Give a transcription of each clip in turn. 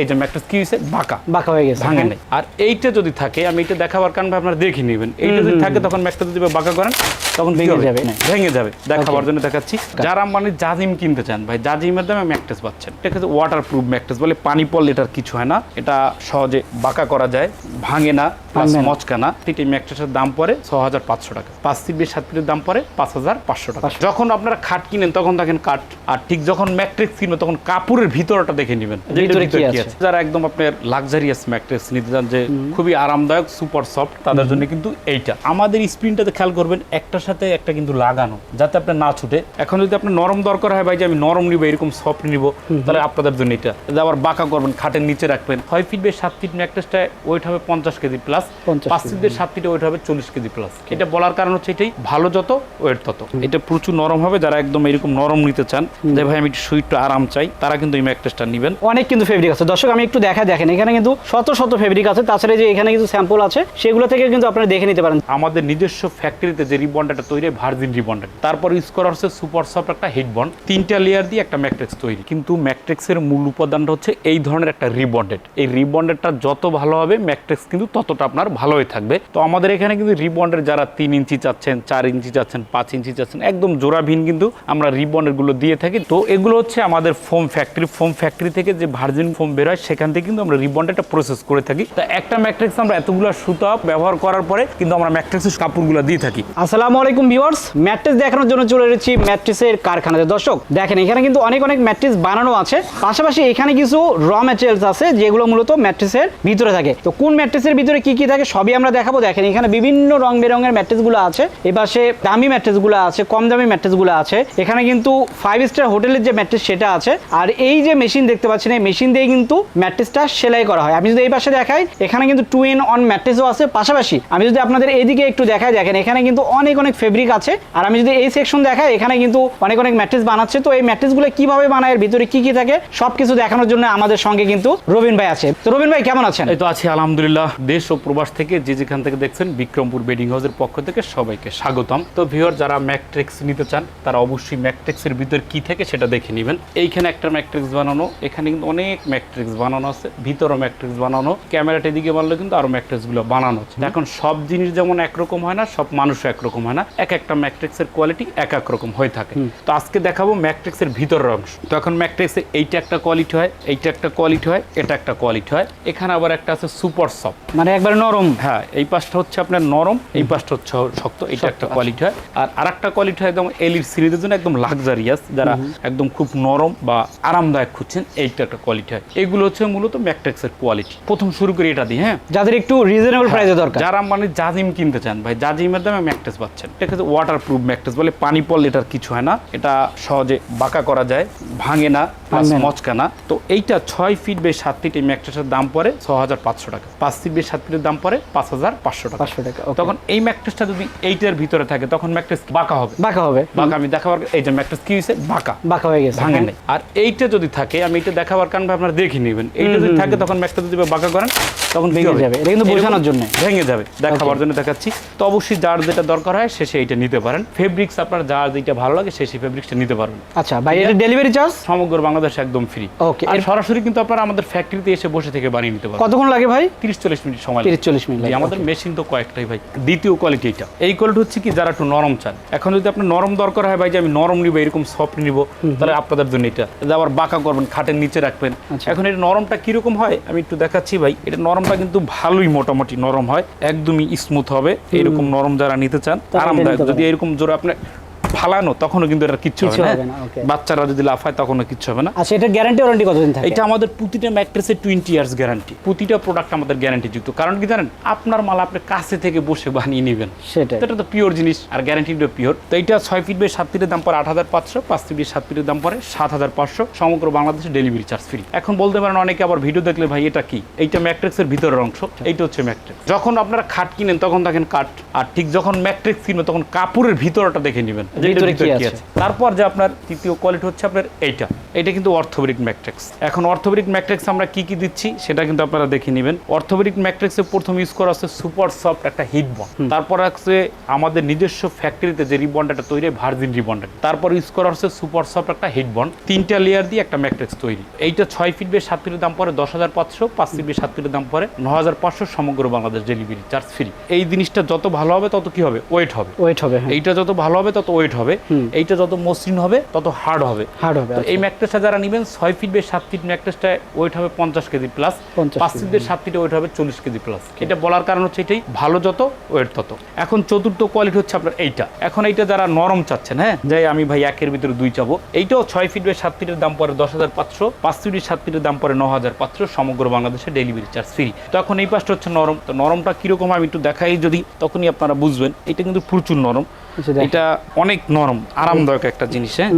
এই যে ম্যাট্রেস কি হয়েছে বাঁকা। বাঁকা হয়ে গেছে ভাঙে হ্যাঁ। নাই। আর এইটা যদি থাকে আমি এটা দেখাবার কারণে আপনারা দেখে নেবেন। এইটা যদি থাকে তখন ম্যাকটা যদি বাঁকা করেন তখন ভেঙে যাবে। ভেঙে যাবে। দেখাবার জন্য দেখাচ্ছি। যারা মানে জাজিম কিনতে চান ভাই জাজিমের দামে ম্যাট্রেস পাচ্ছেন। এটা কিন্তু ওয়াটার প্রুফ ম্যাট্রেস বলে পানি পড়লে এটার কিছু হয় না। এটা সহজে বাঁকা করা যায় ভাঙে না ভাঙবে না। এই ম্যাট্রেসের দাম পড়ে ছ হাজার পাঁচশো টাকা। পাঁচ বেশ সাত ফিটের দাম পড়ে পাঁচ হাজার পাঁচশো টাকা। যখন আপনারা খাট কিনেন তখন দেখেন কাঠ। আর ঠিক যখন ম্যাট্রিক্স কিনবেন তখন কাপড়ের ভিতরটা দেখে নেবেন। যারা একদম আপনার লাক্সারিয়াস ম্যাট্রেস নিতে চান যে খুবই আরামদায়ক সুপার সফট তাদের জন্য কিন্তু এইটা। আমাদের স্ক্রিনটাতে খেয়াল করবেন একটার সাথে একটা কিন্তু লাগানো যাতে আপনার না ছুটে। এখন যদি আপনার নরম দরকার হয় ভাই যে আমি নরম নিব এরকম সফট নিব তাহলে আপনাদের জন্য এটা। আবার বাঁকা করবেন খাটের নিচে রাখবেন। ছয় ফিট বেশ সাত ফিট ম্যাট্রেসটা ওয়েট হবে পঞ্চাশ কেজি প্লাস 50 পাঁচ ফিট বেশ সাত ফিটে ওয়েট হবে চল্লিশ কেজি প্লাস এটা বলার কারণ হচ্ছে এটাই ভালো যত ওয়েট তত। এটা প্রচুর নরম হবে যারা একদম এরকম নরম নিতে চান যে ভাই আমি একটু আরাম চাই তারা কিন্তু এই ম্যাট্রেসটা নেবেন। অনেক কিন্তু ফেব্রিক আছে। দর্শক আমি একটু দেখা দেখেন এখানে কিন্তু শত শত ফেব্রিক আছে। তাছাড়া যে এখানে কিন্তু স্যাম্পল আছে সেগুলো থেকে কিন্তু আপনারা দেখে নিতে পারেন। আমাদের নিজস্ব ফ্যাক্টরিতে যে রিবনটা তৈরি হয় ভার্জিন রিবনটা তারপর ইউজ হচ্ছে সুপার সফট একটা হিট বন্ড তিনটা লেয়ার দিয়ে একটা ম্যাট্রিক্স তৈরি। কিন্তু ম্যাট্রিক্সের মূল উপাদানটা হচ্ছে এই ধরনের একটা রিবন্ডেড এই রিবন্ডেডটা যত ভালো হবে ম্যাট্রিক্স কিন্তু ততটা আপনার ভালো হয়ে থাকবে। তো আমাদের এখানে কিন্তু রিবন্ডের যারা তিন ইঞ্চি চাচ্ছেন, চার ইঞ্চি চাচ্ছেন, পাঁচ ইঞ্চি চাচ্ছেন, একদম জোড়াভিন কিন্তু আমরা রিবন্ডেরগুলো দিয়ে থাকি। তো এগুলো হচ্ছে আমাদের ফোম ফ্যাক্টরি ফোম ফ্যাক্টরি থেকে যে ভার্জিন ফোম বের হয়, সেখান থেকে কিন্তু আমরা রিবন্ডেডটা প্রসেস করে থাকি। তো একটা ম্যাট্রিক্স আমরা এতগুলো সুতা ব্যবহার করার পরে কিন্তু আমরা ম্যাট্রিক্সের কাপড়গুলো দিয়ে থাকি। আসসালামু আলাইকুম ভিউয়ার্স, ম্যাট্রেস দেখানোর জন্য চলে এসেছি ম্যাট্রেসের কারখানাতে। দর্শক, দেখেন, এখানে কিন্তু অনেক অনেক ম্যাট্রেস বানানো আছে। পাশাপাশি এখানে কিছু র ম্যাটেরিয়ালস আছে, যেগুলো মূলত ম্যাট্রেসের ভিতরে থাকে। তো কোন ম্যাট্রেসের ভিতরে কি কি থাকে সবই আমরা দেখাবো। দেখেন, এখানে বিভিন্ন রং বেরঙের ম্যাট্রেসগুলো আছে। এপাশে দামি ম্যাট্রেসগুলো আছে, কম দামি ম্যাট্রেসগুলো আছে। এখানে কিন্তু ফাইভ স্টার হোটেলের যে ম্যাট্রেস সেটা আছে। আর এই যে মেশিন দেখতে পাচ্ছেন, এই মেশিন দিয়ে কিন্তু ম্যাট্রেসটা সেলাই করা হয়। আমি যদি এই পাশে দেখাই, এখানে কিন্তু টু ইন অন ম্যাট্রেসও আছে। পাশাপাশি আমি যদি আপনাদের এইদিকে একটু দেখাই, দেখেন, এখানে কিন্তু অনেক অনেক ফেব্রিক আছে। আর আমি যদি এই সেকশন দেখাই, এখানে কিন্তু অনেক অনেক ম্যাট্রেস বানাচ্ছে। তো এই ম্যাট্রেসগুলো কীভাবে বানায়, এর ভিতরে কি কি থাকে, সবকিছু দেখানোর জন্য আমাদের সঙ্গে কিন্তু রবিন ভাই আছে। তো রবিন ভাই, কেমন আছেন? এই তো আছি, আলহামদুলিল্লাহ। দেশ ও প্রবাস থেকে যে যেখান থেকে দেখছেন, বিক্রমপুর বেডিং হাউসের পক্ষ থেকে সবাইকে স্বাগতম। তো ভিউয়ার যারা ম্যাট্রিক্স নিতে চান, তারা অবশ্যই ম্যাট্রিক্সের ভিতর কি থাকে সেটা দেখে নেবেন। এইখানে একটা ম্যাট্রিক্স বানানো, এখানে কিন্তু অনেক ম্যাট্রিক্স বানানো আছে, ভিতরও ম্যাট্রিক্স বানানো। ক্যামেরাটা এদিকে বানালে কিন্তু আরও ম্যাট্রিক্সগুলো বানানো এখন সব জিনিস যেমন একরকম হয় না, সব মানুষও একরকম হয় না। এক একটা ম্যাট্রিক্সের কোয়ালিটি এক এক রকম হয়ে থাকে। তো আজকে দেখাবো ম্যাট্রিক্সের ভিতরের অংশ। তো এখন ম্যাট্রিক্সের এইটা একটা কোয়ালিটি হয় এইটা একটা কোয়ালিটি হয় এটা একটা কোয়ালিটি হয়। এখানে আবার একটা আছে সুপার সফট। মানে একবার নরম। হ্যাঁ এই পাশটা হচ্ছে আপনার নরম এই পাশটা হচ্ছে শক্ত এটা একটা আচ্ছা। কোয়ালিটি হয়। আর আরেকটা কোয়ালিটি হয় একদম এলির সিরিজের জন্য একদম লাক্সারিয়াস যারা একদম খুব নরম বা আরামদায়ক খুঁজছেন এইটা একটা কোয়ালিটি হয়। এগুলো হচ্ছে মূলত ম্যাট্রিক্সের কোয়ালিটি। প্রথম শুরু করি এটা দিয়ে হ্যাঁ? যাদের একটু রিজনেবল প্রাইসে দরকার। যারা মানে জাজিম কিনতে চান ভাই জাজিমের দামে ম্যাট্রেস পাচ্ছেন। এটা কিন্তু ওয়াটার প্রুফ ম্যাট্রেস বলে পানি পড়লে এটার কিছু হয় না। এটা সহজে বাঁকা করা যায় ভাঙে না ভাঙবে না। তো এইটা ছয় ফিট বেশ সাত ফিট এই ম্যাট্রেসের দাম পড়ে ছ হাজার পাঁচশো টাকা। পাঁচ ফিট বেশ সাত ফিটের দাম পড়ে পাঁচ হাজার পাঁচশো টাকা। পাঁচশো টাকা তখন এই ম্যাট্রেসটা যদি এইটার ভিতরে থাকে তখন ম্যাট্রেস বাঁকা হবে। বাঁকা হবে। বাঁকা আমি দেখাবার এই যে ম্যাট্রেস কি হয়েছে বাঁকা। বাঁকা হয়ে গেছে ভাঙে হ্যাঁ। নাই। আর এইটা যদি থাকে আমি এটা দেখাবার কারণে আপনারা দেখে নেবেন। এইটা যদি থাকে তখন ম্যাটটা যদি বাঁকা করেন তখন ভেঙে যাবে। এটা কিন্তু বোঝানোর জন্যে। ভেঙে যাবে। দেখাবার জন্য দেখাচ্ছি। তো অবশ্যই যার যেটা দরকার হয় সে সেইটা নিতে পারেন। ফেব্রিক্স আপনার যার যেটা ভালো লাগে সেই ফেব্রিক্সটা নিতে পারবেন। আচ্ছা ভাই এটা ডেলিভারি চার্জ সমগ্র বাংলাদেশ একদম ফ্রি Okay, আর সরাসরি কিন্তু আপনারা আমাদের ফ্যাক্টরিতে এসে বসে থেকে বানিয়ে নিতে পারবেন। কতক্ষণ লাগে ভাই? তিরিশ চল্লিশ মিনিট সময় তিরিশ চল্লিশ মিনিট লাগে, আমাদের মেশিন তো কয়েকটাই ভাই। দ্বিতীয় কোয়ালিটি এটা এই কোয়ালিটি হচ্ছে কি যারা একটু নরম চান। এখন যদি আপনার নরম দরকার হয় ভাই যে আমি নরম নিব এরকম সফট নিব তাহলে আপনাদের জন্য এটা। আবার বাঁকা করবেন খাটের নিচে রাখবেন। আচ্ছা। এখন এটা নরমটা কীরকম হয় আমি একটু দেখাচ্ছি ভাই। এটা নরমটা কিন্তু ভালোই মোটামুটি নরম হয় একদমই স্মুথ হবে। এরকম নরম যারা নিতে চান তারা আরামদায়ক যদি এরকম জোরে আপনি ফালানো তখনও কিন্তু এটা কিচ্ছু হবে না বাচ্চারা যদি লাফায় তখনও কিচ্ছু হবে না। আচ্ছা এটা গ্যারান্টি ওয়ারেন্টি কতদিন থাকে? এটা আমাদের প্রতিটা ম্যাট্রেসে টোয়েন্টি ইয়ার্স গ্যারান্টি প্রতিটা প্রোডাক্ট আমাদের গ্যারান্টি যুক্ত। কারণ কি জানেন? আপনার মাল আপনি কাছে থেকে বসে বানিয়ে নেবেন। সেটাই। এটা তো পিওর জিনিস আর গ্যারান্টিটা পিওর তো এটা ছয় ফিট বাই সাত ফিটের দাম পরে আট হাজার পাঁচশো পাঁচ ফিট বাই সাত ফিটের দাম পরে সাত হাজার পাঁচশো সমগ্র বাংলাদেশে ডেলিভারি চার্জ ফ্রি এখন বলতে পারেন অনেকে আবার ভিডিও দেখলে ভাই এটা কি? এইটা ম্যাট্রিক্সের ভিতরের অংশ এইটা হচ্ছে ম্যাট্রিক্স যখন আপনারা খাট কিনেন তখন দেখেন কাঠ। আর ঠিক যখন ম্যাট্রিক্স কিনবেন তখন কাপড়ের ভিতরটা দেখে নেবেন। ভিতরে কি আছে? আছে? তারপর যে আপনার তৃতীয় কোয়ালিটি হচ্ছে আপনার এইটা। এটা কিন্তু অর্থোবেরিক ম্যাট্রিক্স এখন অর্থোবেরিক ম্যাট্রিক্স আমরা কি কি দিচ্ছি সেটা কিন্তু আপনারা দেখে নেবেন। অর্থোবেরিক ম্যাট্রিক্সে প্রথম ইউজ করা হচ্ছে সুপার সফট একটা হিট বন্ড তারপর আছে আমাদের নিজস্ব ফ্যাক্টরিতে যে রিবন্ডটা তৈরি ভার্জিন রিবন্ডেড তারপর ইউজ করা হচ্ছে সুপার সফট একটা হিট বন্ড তিনটা লেয়ার দিয়ে একটা ম্যাট্রিক্স তৈরি। এইটা ছয় ফিট বে সাত ফিটের দাম পরে দশ হাজার পাঁচশো পাঁচ ফিট বে সাত ফিটের দাম পরে ন হাজার পাঁচশো সমগ্র বাংলাদেশ ডেলিভারি চার্জ ফ্রি এই জিনিসটা যত ভালো হবে তত কি হবে? ওয়েট হবে। ওয়েট হবে হ্যাঁ। এইটা যত ভালো হবে তত ওয়েট হবে এইটা যত মসৃণ হবে তত হার্ড হবে। হার্ড হবে তো এই ম্যাট্রেসটা যারা নেবেন ছয় ফিট বে সাত ফিট ম্যাট্রেসটা ওয়েট হবে পঞ্চাশ কেজি প্লাস পাঁচ ফিট বে সাত ফিটে ওয়েট হবে চল্লিশ কেজি প্লাস এটা বলার কারণ হচ্ছে এটাই ভালো যত ওয়েট তত। এখন চতুর্থ কোয়ালিটি হচ্ছে আপনার এইটা। এখন এইটা যারা নরম চাচ্ছেন হ্যাঁ? যে আমি ভাই একের ভিতরে দুই চাবো। এইটাও ছয় ফিট বে সাত ফিটের দাম পরে দশ হাজার পাঁচশো পাঁচ ফিটের সাত ফিটের দাম পরে ন হাজার পাঁচশো সমগ্র বাংলাদেশে ডেলিভারি চার্জ ফ্রি তো এখন এই পাশটা হচ্ছে নরম। তো নরমটা কীরকম আমি একটু দেখাই যদি তখনই আপনারা বুঝবেন। এটা কিন্তু প্রচুর নরম। আচ্ছা। এটা অনেক নরম আরামদায়ক একটা জিনিস হ্যাঁ?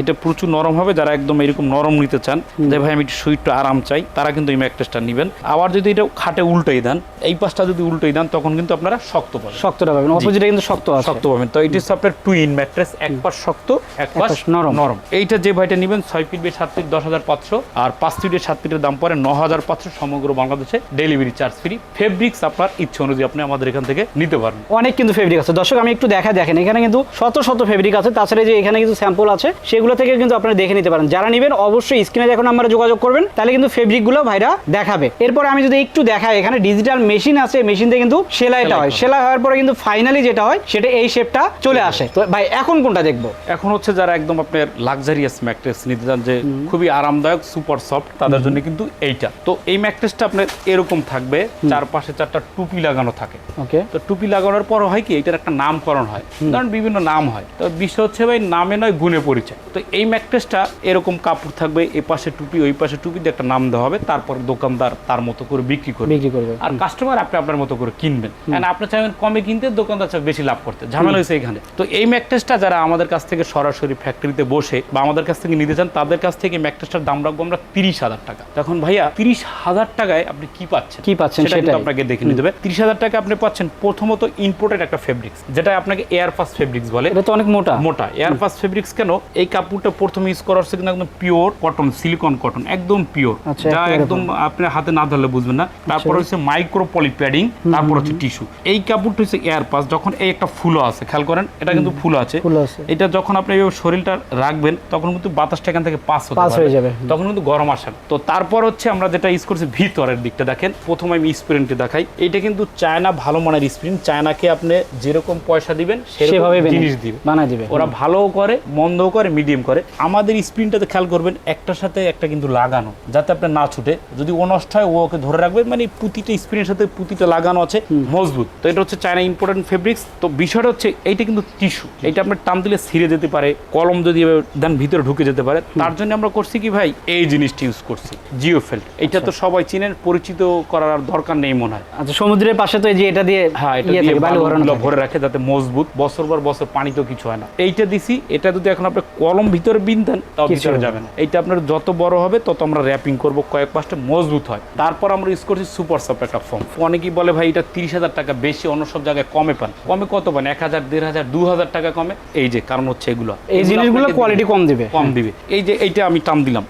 এটা প্রচুর নরম হবে যারা একদম এরকম নরম নিতে চান যে ভাই আমি একটু শরীরটা আরাম চাই তারা কিন্তু এই ম্যাট্রেসটা নেবেন। আবার যদি এটা খাটে উল্টাই দেন এই পাশটা যদি উল্টাই দেন তখন কিন্তু আপনারা শক্ত পাবেন। শক্তটা পাবেন অপোজিটে কিন্তু শক্ত আছে। শক্ত পাবেন। তো এটি হচ্ছে আপনার টুইন ম্যাট্রেস এক পাশ শক্ত এক পাশ পাশ নরম। নরম। এইটা যে ভাইটা নেবেন ছয় ফিট বে সাত ফিট দশ হাজার পাঁচশো আর পাঁচ ফিটের সাত ফিটের দাম পড়ে ন হাজার পাঁচশো সমগ্র বাংলাদেশে ডেলিভারি চার্জ ফ্রি ফেব্রিক্স আপনার ইচ্ছে অনুযায়ী আপনি আমাদের এখান থেকে নিতে পারবেন। অনেক কিন্তু ফেব্রিক আছে। দর্শক আমি একটু দেখা দেখেন এখানে কিন্তু শত শত ফেব্রিক আছে। তাছাড়া যে এখানে কিন্তু স্যাম্পল আছে সেগুলো থেকে কিন্তু আপনারা দেখে নিতে পারেন। যারা নেবেন অবশ্যই স্ক্রিনে দেখুন আমরা যোগাযোগ করবেন তাহলে কিন্তু ফেব্রিকগুলো ভাইরা দেখাবে। এরপর আমি যদি একটু দেখাই এখানে ডিজিটাল মেশিন আছে মেশিন থেকে কিন্তু সেলাইটা হয়। সেলাই সেলাই হওয়ার পরে কিন্তু ফাইনালি যেটা হয় সেটা এই শেপটা চলে আসে। তো ভাই এখন কোনটা দেখব? এখন হচ্ছে যারা একদম আপনার লাক্সারিয়াস ম্যাট্রেস নিতে চান যে খুবই আরামদায়ক সুপার সফট তাদের জন্য কিন্তু এইটা। তো এই ম্যাট্রেসটা আপনার এরকম থাকবে চারপাশে চারটা টুপি লাগানো থাকে। ওকে তো টুপি লাগানোর পর হয় কি এটার একটা নামকরণ হয়। কারণ বিভিন্ন নাম হয়। তো বিষয় হচ্ছে ভাই নামে নয় গুণে পরিচয়। তো এই ম্যাট্রেসটা এরকম কাপড় থাকবে এই পাশে টুপি ওই পাশে টুপি দিয়ে একটা নাম দেওয়া হবে তারপর দোকানদার তার মতো করে বিক্রি করবে। বিক্রি করবে। আর কাস্টমার আপনি আপনার মতো করে কিনবেন। কারণ আপনি চাইবেন কমে কিনতে দোকানদার চাই বেশি লাভ করতে। ঝামেলা হয়েছে এখানে। তো এই ম্যাকটেসটা যারা আমাদের কাছ থেকে সরাসরি ফ্যাক্টরিতে বসে বা আমাদের কাছ থেকে নিতে চান তাদের কাছ থেকে ম্যাকটেসটার দাম রাখব আমরা তিরিশ হাজার টাকা। তখন ভাইয়া তিরিশ হাজার টাকায় আপনি কি পাচ্ছেন? কি পাচ্ছেন সেটা আপনাকে দেখে নিতে হবে। তিরিশ হাজার টাকা আপনি পাচ্ছেন প্রথমত ইম্পোর্টেড একটা ফেব্রিক্স যেটা আপনাকে এয়ার পাস ফেব্রিক্স বলে। এটা তো অনেক মোটা। মোটা। এয়ারপাস ফেব্রিক্স কেন? এই কাপড়টা প্রথমে ইউজ করা হচ্ছে কিন্তু একদম পিওর কটন সিলিকন কটন একদম পিওর আচ্ছা, যা একদম আপনার হাতে না ধরলে বুঝবেন না। তারপর হচ্ছে মাইক্রো পলি প্যাডিং তারপর হচ্ছে টিস্যু এই কাপড়টা হচ্ছে এয়ার পাস যখন এই একটা ফুলো আছে খেয়াল করেন এটা কিন্তু ফুলো আছে। ফুলো আছে। এটা যখন আপনি শরীরটা রাখবেন তখন কিন্তু বাতাসটা এখান থেকে পাস হয়ে যাবে। তখন কিন্তু গরম আসে তো তারপর হচ্ছে আমরা যেটা ইউজ করছি ভিতরের দিকটা দেখেন। প্রথমে আমি স্প্রিন্টে দেখাই। এটা কিন্তু চায়না ভালো মানের স্প্রিন্ট চায়নাকে আপনি যেরকম পয়সা দিবেন সেভাবে সেভাবে জিনিস দিবে। বানায় দিবে। ওরা ভালোও করে মন্দও করে মিডিয়াম করে। আমাদের খেয়াল করবেন একটার সাথে একটা কিন্তু লাগানো যাতে আপনার না ছুটে। যদি ও নষ্ট হয় ও ওকে ধরে রাখবে। মানে প্রতিটা স্প্রিনের সাথে প্রতিটা লাগানো আছে মজবুত। তো এটা হচ্ছে চায়না ইম্পর্টেন্ট ফেব্রিক্স তো বিষয়টা হচ্ছে এইটা কিন্তু টিস্যু এটা আপনার টান দিলে ছিঁড়ে যেতে পারে কলম যদি দেন ভিতরে ঢুকে যেতে পারে। তার জন্য আমরা করছি কি ভাই এই জিনিসটা ইউজ করছি জিও ফেল্ট এটা তো সবাই চিনেন পরিচিত করার আর দরকার নেই মনে হয়। আচ্ছা সমুদ্রের পাশে তো এই যে এটা দিয়ে হ্যাঁ এটা ইয়ে দিয়ে। ভরে রাখে যাতে মজবুত বছর পর বছর পানি তো কিছু হয় না। এইটা দিছি এটা যদি এখন আপনি কলম ভিতরে বিনতেন তাও ভিতরে যাবে না। এইটা আপনার যত বড় হবে তত আমরা র্যাপিং করব কয়েক পাঁচটা মজবুত হয়। তারপর আমরা ইউজ করছি সুপার সফট একটা ফর্ম অনেকেই বলে ভাই এটা তিরিশ হাজার টাকা বেশি অন্য সব জায়গায় কমে পান। কমে কত পান? এক হাজার দেড় হাজার দু হাজার টাকা কমে। এই যে কারণ হচ্ছে এগুলো। এই জিনিসগুলো কোয়ালিটি কম দিবে। কম দিবে। এই যে এইটা আমি টান দিলাম।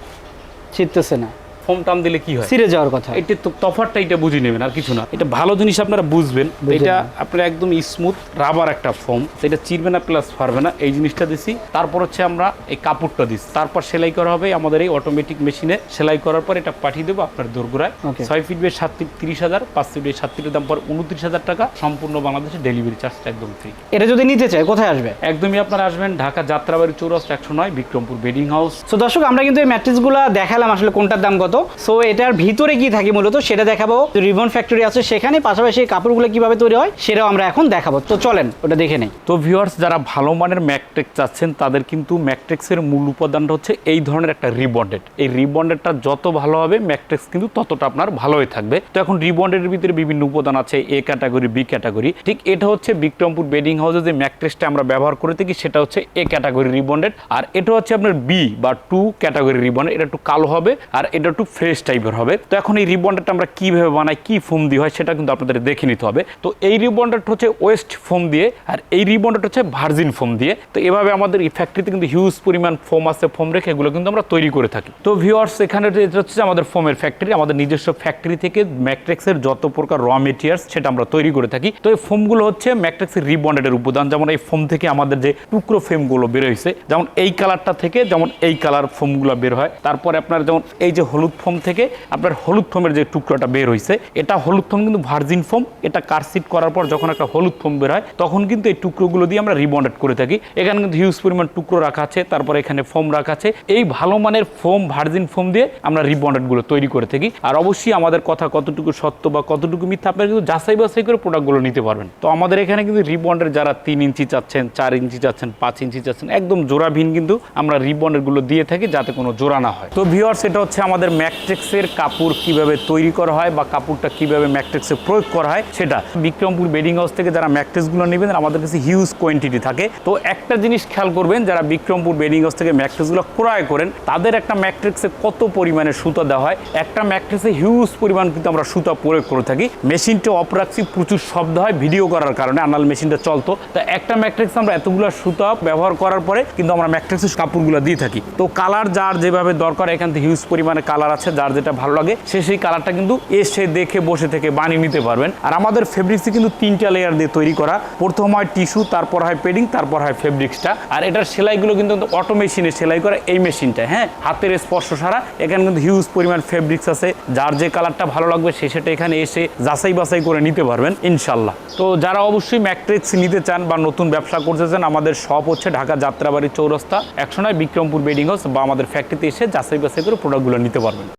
ছিটতেছে না। ফোম টান দিলে কি হয়? ছিঁড়ে যাওয়ার কথা। এটা তো তফাতটা এটা বুঝে নেবেন আর কিছু না। এটা ভালো জিনিস আপনারা বুঝবেন। এটা আপনার একদম স্মুথ রাবার একটা ফোম এটা চিরবে না প্লাস ফারবে না। এই জিনিসটা দিছি। তারপর হচ্ছে আমরা এই কাপড়টা দিচ্ছি তারপর সেলাই করা হবে আমাদের এই অটোমেটিক মেশিনে সেলাই করার পর এটা পাঠিয়ে দেবো আপনার দোরগোড়ায়। ছয় ফিট বেশ সাত ফিট তিরিশ হাজার পাঁচ ফিট বেশ সাত ফিটের দাম পর উনত্রিশ হাজার টাকা। সম্পূর্ণ বাংলাদেশে ডেলিভারি চার্জটা একদম ফ্রি এটা যদি নিতে চায় কোথায় আসবে? একদমই আপনারা আসবেন ঢাকা যাত্রাবাড়ি চৌরাস্তা একশো নয় বিক্রমপুর বেডিং হাউস। সো দর্শক আমরা কিন্তু এই ম্যাট্রিক্সগুলো দেখালাম আসলে কোনটার দাম কত? সো এটার ভিতরে কি থাকে মূলত, সেটা দেখাবো। রিবন ফ্যাক্টরি আছে সেখানে, পাশাপাশি কাপড়গুলো কীভাবে তৈরি হয়, সেটাও আমরা এখন দেখাবো। তো, চলেন, ওটা দেখে নেই। তো ভিউয়ার্স যারা ভালো মানের ম্যাকট্রেক চাচ্ছেন, তাদের কিন্তু ম্যাকট্রেক্সের মূল উপাদানটা হচ্ছে এই ধরনের একটা রিবন্ডেড এই রিবন্ডেডটা যত ভালো হবে ম্যাকট্রেক্স কিন্তু ততটা আপনার ভালোই থাকবে। তো, এখন রিবন্ডেডের ভিতরে বিভিন্ন উপাদান আছে এ ক্যাটাগরি বি ক্যাটাগরি ঠিক এটা হচ্ছে বিক্রমপুর বেডিং হাউসে যে ম্যাকট্রেক্সটা আমরা ব্যবহার করে থাকি, সেটা হচ্ছে এ ক্যাটাগরি রিবন্ডেড আর এটা হচ্ছে আপনার বি বা টু ক্যাটাগরি রিবন্ডেড এটা একটু কালো হবে, আর এটা একটু ফ্রেশ টাইপের হবে। তো এখন এই রিবন্ডারটা আমরা কীভাবে বানাই, কি ফোম দিয়ে হয় সেটা কিন্তু আপনাদের দেখে নিতে হবে। তো এই রিবন্ডারটা হচ্ছে ওয়েস্ট ফোম দিয়ে আর এই রিবন্ডারটা হচ্ছে ভার্জিন ফোম দিয়ে। তো এভাবে আমাদের এই ফ্যাক্টরিতে কিন্তু হিউজ পরিমাণ ফোম আছে ফোম রেখে এগুলো কিন্তু আমরা তৈরি করে থাকি। তো ভিওয়ার্স এখানে এটা হচ্ছে আমাদের ফোমের ফ্যাক্টরি আমাদের নিজস্ব ফ্যাক্টরি থেকে ম্যাট্রিক্সের যত প্রকার র মেটেরিয়ালস সেটা আমরা তৈরি করে থাকি। তো এই ফোমগুলো হচ্ছে ম্যাট্রিক্সের রিবন্ডেডের উপাদান। যেমন এই ফোম থেকে আমাদের যে টুকরো ফোমগুলো বের হয়েছে, যেমন এই কালারটা থেকে যেমন এই কালার ফোমগুলো বের হয়। তারপরে আপনার যেমন এই যে হলুদ ফোম থেকে আপনার হলুদ ফোমের যে টুকরোটা বের হয়েছে এটা হলুদ ফোম কিন্তু ভার্জিন ফোম, এটা কারসিট করার পর যখন একটা হলুদ ফোম বের হয়, তখন কিন্তু এই টুকরোগুলো দিয়ে আমরা রিবন্ডেড করে থাকি। এখানে কিন্তু হিউজ পরিমাণ টুকরো রাখা আছে, তারপরে এখানে ফোম রাখা আছে। এই ভালো মানের ফোম, ভার্জিন ফোম দিয়ে আমরা রিবন্ডেডগুলো তৈরি করে থাকি। আর অবশ্যই আমাদের কথা কতটুকু সত্য বা কতটুকু মিথ্যা, আপনারা কিন্তু যাচাই বাছাই করে প্রোডাক্টগুলো নিতে পারবেন। তো আমাদের এখানে কিন্তু রিবন্ডের যারা তিন ইঞ্চি চাচ্ছেন, চার ইঞ্চি চাচ্ছেন, পাঁচ ইঞ্চি চাচ্ছেন, একদম জোড়াভিন কিন্তু আমরা রিবন্ডেরগুলো দিয়ে থাকি যাতে কোনো জোড়া না হয়। তো ভিওয়ার্স এটা হচ্ছে আমাদের ম্যাট্রিক্সের কাপড় কীভাবে তৈরি করা হয় বা কাপড়টা কীভাবে ম্যাট্রিক্সে প্রয়োগ করা হয় সেটা বিক্রমপুর বেডিং হাউস থেকে যারা ম্যাট্রিক্সগুলো নেবেন, আমাদের কাছে হিউজ কোয়ান্টিটি থাকে। তো একটা জিনিস খেয়াল করবেন, যারা বিক্রমপুর বেডিং হাউস থেকে ম্যাট্রিক্সগুলো ক্রয় করেন, তাদের একটা ম্যাট্রিক্সে কত পরিমাণে সুতা দেওয়া হয়? একটা ম্যাট্রিক্সে হিউজ পরিমাণ কিন্তু আমরা সুতা প্রয়োগ করে থাকি। মেশিনটা অফ রাখছি, প্রচুর শব্দ হয় ভিডিও করার কারণে, আনাল মেশিনটা চলতো। তো একটা ম্যাট্রিক্স আমরা এতগুলো সুতা ব্যবহার করার পরে কিন্তু আমরা ম্যাট্রিক্সের কাপড়গুলো দিয়ে থাকি। তো কালার যার যেভাবে দরকার, এখান থেকে হিউজ পরিমাণে কালার আছে, যার যেটা ভালো লাগে, সে সেই কালারটা কিন্তু এসে দেখে, বসে থেকে বানিয়ে নিতে পারবেন। আর আমাদের ফেব্রিক্সই কিন্তু তিনটা লেয়ার দিয়ে তৈরি করা। প্রথম হয় টিস্যু তারপর হয় পেডিং তারপর হয় ফেব্রিক্সটা আর এটার সেলাইগুলো কিন্তু অটো মেশিনে সেলাই করা এই মেশিনটা হ্যাঁ? হাতের স্পর্শ ছাড়া। এখানে কিন্তু হিউজ পরিমাণ ফেব্রিক্স আছে। যার যে কালারটা ভালো লাগবে, সে সেটা এখানে এসে যাচাই বাছাই করে নিতে পারবেন, ইনশাল্লাহ। তো যারা অবশ্যই ম্যাট্রিক্স নিতে চান বা নতুন ব্যবসা করতে চান, আমাদের শপ হচ্ছে ঢাকা যাত্রাবাড়ি চৌরাস্তা। একশো নয় বিক্রমপুর বেডিং হাউস বা আমাদের ফ্যাক্টরিতে এসে যাচাই বাছাই করে প্রোডাক্টগুলো নিতে পারবেন।